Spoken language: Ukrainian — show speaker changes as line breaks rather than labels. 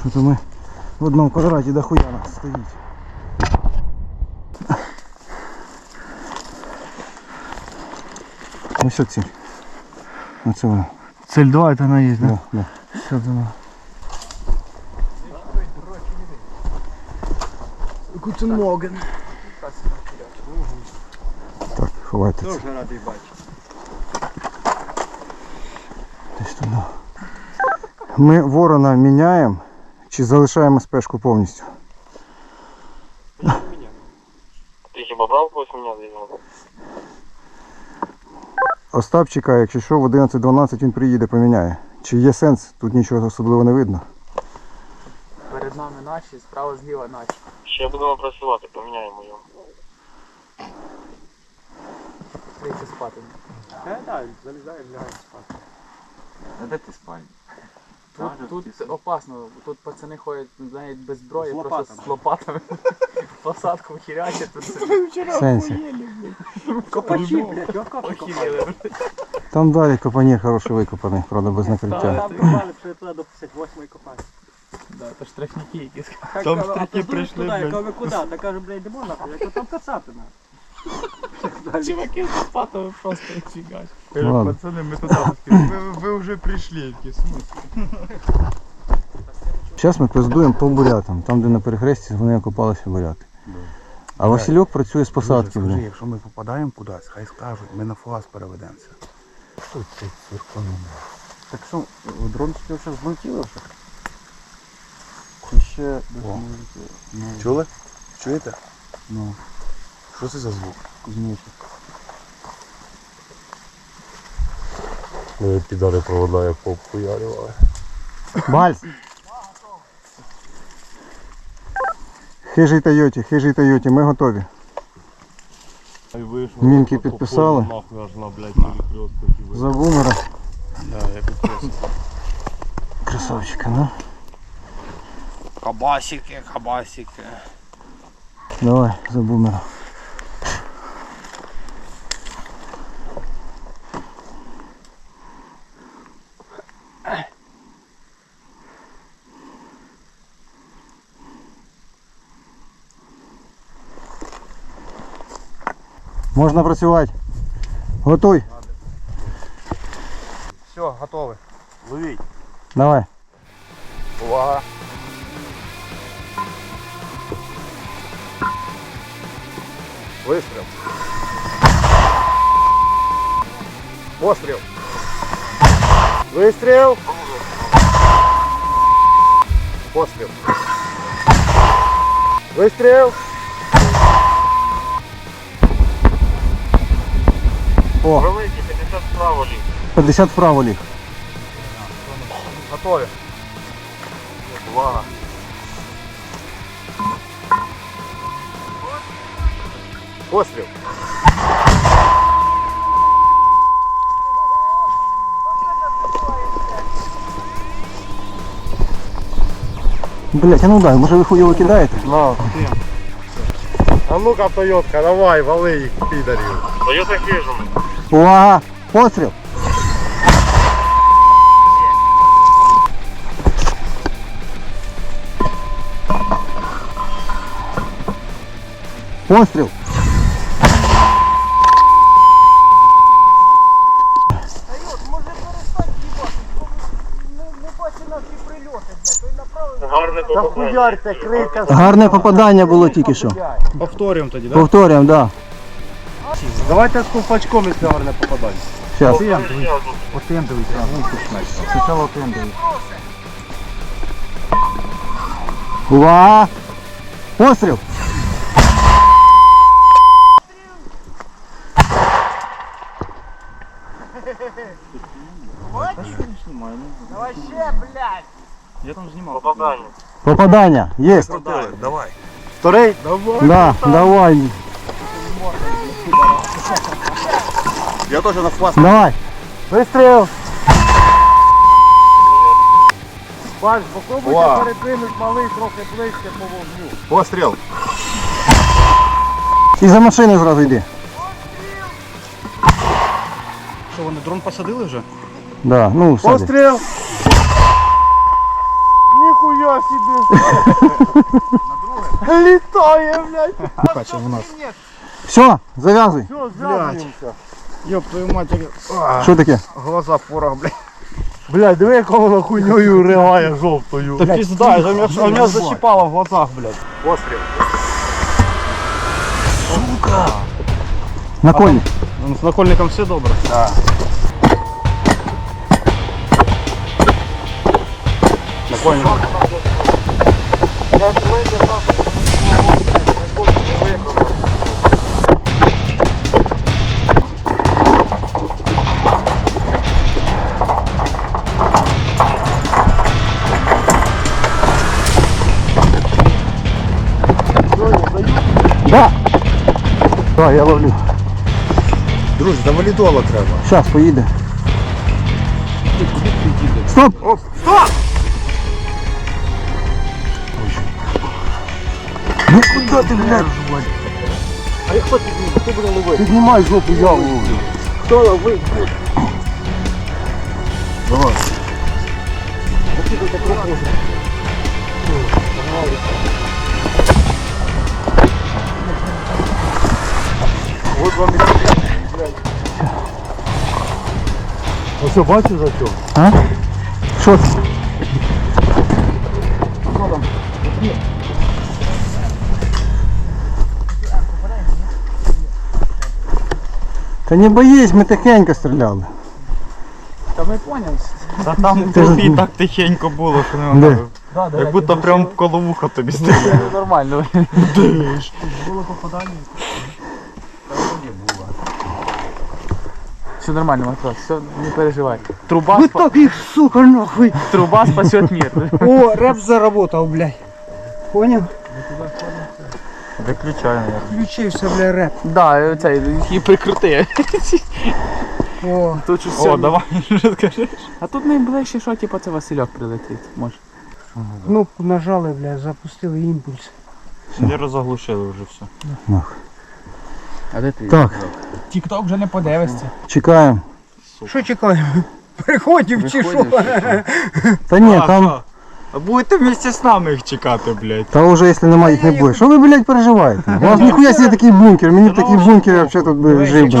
Що то ми в одному квадраті дохуя нас стоїть. Ну що ціль? Оце вона.
Цель 2 это она есть,
Да, да.
Все, думаю. Гутен Морген.
Так, ховайте. це.
Дуже радий бачити.
Десь туди. Ми ворона міняємо Чи залишаємо спешку повністю?
Ти хіба брав когось міняти його?
Остап чекає, якщо що, в 11-12 він приїде, поміняє. Чи є сенс? Тут нічого особливо не видно.
Перед нами наші, справа зліва наші.
Ще будемо працювати, поміняємо його.
Прийти спати.
Е, так, залізаємо, лягаємо спати.
А де ти спальня? Тут, тут опасно, тут пацани ходять навіть без зброї,
З
просто
лопатами.
з лопатами. Посадку хірячать, тут
В сенсі.
Копачі, блядь, його копачі.
похилили.
Там далі капанір хороший викопаний, правда, без накриття.
Там копали, що я туди до 58-ї копати.
Да, то штрафники якісь.
Там
а
прийшли, блядь.
Я кажу, куди? Та каже, блядь, йдемо нахуй. Я кажу, там кацати на.
Чуваки з лопатами просто фігач.
Ладно.
Пацаны, мы туда успели. Вы, вы уже пришли. Какие смысл?
Зараз ми пиздуємо по бурятам, там де на перехресті вони окопалися буряти. А Васильок працює з посадки,
Скажи,
блін.
якщо ми попадаємо кудись, хай скажуть, ми на фугас переведемося.
Так що, дрончики вже злетіли вже? Ще
Чули? Чуєте?
Ну,
що це за звук?
кузнечик.
Ну, підари провода як попуярювали.
Бальс! Хижий Тойоті, хижий Тойоті, ми готові. Мінки підписали.
І
За бумера.
Да, я підписую.
Красавчика, ну.
Кабасики, кабасики.
Давай, за бумера. Можна працювати. Готуй.
Все, готові. Ловіть.
Давай.
Увага. Вистріл. Постріл. Вистріл. Постріл. Вистріл.
О,
Великий, 50 справа ліг.
50 вправо ліг.
Готові. Увага. Постріл.
Блять, а ну дай, може ви хуйово кидаєте?
На. А ну-ка, Тойотка, давай, вали їх, підарів.
Даються хижими.
Увага! Постріл! Постріл!
Гарне попадання.
Було тільки що.
Повторюємо тоді, так?
Повторюємо, да.
Давайте з ковпачком, якщо гарне попадання.
Зараз.
Отим дивіться, ну почнеш. Спочатку отим дивіться.
Увага! Постріл!
Попадання.
Попадання! Єсть!
Давай.
Вторий? Да, давай.
Я теж на фас.
Давай. Вистріл!
Бач, попробуйте перекинути малий трохи ближче по вогню. Постріл.
І за машиною зразу йди.
Що, вони дрон посадили вже?
Да, ну, сади.
Постріл! Ніхуя Літає, блядь.
Все, зав'язуй.
Все, зв'язуємося. Йоп, твою матір.
Що таке?
Глаза порох, блядь. Блядь, диви, як воно хуйньою ригає жовтою. Та пізда, а мене зачіпало в глазах, блядь. Постріл.
Накольник.
З накольником все добре? Так. Накольник.
Да. Так, я ловлю.
Друзі, до валідола треба.
Зараз поїде. Стоп! Стоп! Ну куди ти, блядь?
А як хто підніме? Хто буде ловити?
Піднімай жопу, я ловлю.
Хто ловить?
Давай.
Вот вам і Ось що, бачиш за що?
А? Що це? Та не боїсь, ми тихенько стріляли.
Та ми поняли.
Та там
Ти ж-
трохи так тихенько було, що не
Де?
знаю. Як будто прям коло вуха тобі стріляє.
Це нормально. Все нормально, матрос, все, не переживай. Труба,
Ви
спа...
так їх, сука, нахуй.
Труба спасет мир.
О, реп заработав, блядь. Поняв?
Виключай, наверное.
Включився, бля, реп.
Да, цей, і прикрути.
О,
Тут щось
О,
сьогодні-
давай розкажи.
А тут найближче, що типу, це Васильок прилетить. Може.
кнопку нажали, бля, запустили імпульс.
Не розоглушили вже все.
А де ти?
Так,
Тік-ток вже не подивишся.
чекаємо.
Що чекаємо? Приходів чи що?
Та ні, там.
А будете вместе з нами їх чекати, блядь.
Та вже якщо немає їх не буде. Що ви, блядь, переживаєте? У вас ніхуя себе такий бункер, мені б такий бункер взагалі тут би жив би.